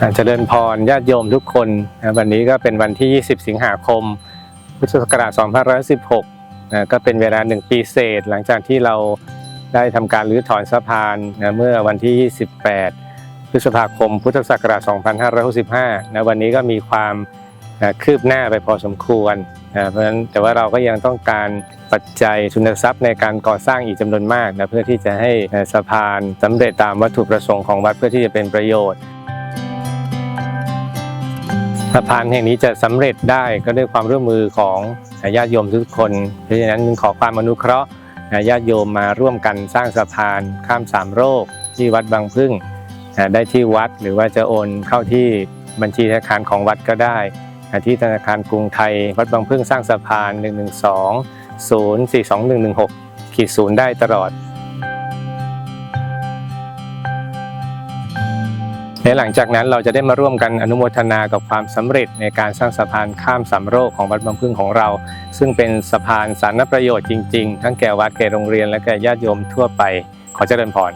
อ่าเจริญพรญาติโยมทุกคนนะวันนี้ก็เป็นวันที่ 20 สิงหาคม พุทธศักราช 2516นะก็เป็นเวลา 1 ปีเศษ หลังจากที่เราได้ทำการรื้อถอนสะพานนะเมื่อวันที่ 28 พฤษภาคม พุทธศักราช 2565นะวันนี้ก็มีความนะคืบหน้าไปพอสมควรนะเพราะฉะนั้นแต่ว่าเราก็ยังต้องการปัจจัยทุนทรัพย์ในการก่อสร้างอีกจำนวนมากนะเพื่อที่จะให้สะพานสำเร็จตามวัตถุประสงค์ของวัดเพื่อที่จะเป็นประโยชน์ สะพานแห่งนี้จะสำเร็จได้ก็ด้วยความร่วมมือของญาติโยมทุกคน เพราะฉะนั้นขอความอนุเคราะห์ญาติโยมมาร่วมกันสร้างสะพานข้ามสามโรค ที่วัดบางพึ่งได้ที่วัดหรือว่าจะโอนเข้าที่บัญชีธนาคารของวัดก็ได้ที่ธนาคารกรุงไทย วัดบางพึ่งสร้างสะพาน 112 042116ขีดศูนย์ได้ตลอด และหลังจากนั้นเราจะได้มาร่วมกันอนุโมทนากับความสำเร็จในการสร้างสะพานข้ามสามโรคของวัดบางพึ่งของเรา ซึ่งเป็นสะพานสาธารณประโยชน์จริง ๆ ทั้งแก่วัดแก่โรงเรียนและแก่ญาติโยมทั่วไปขอเจริญพร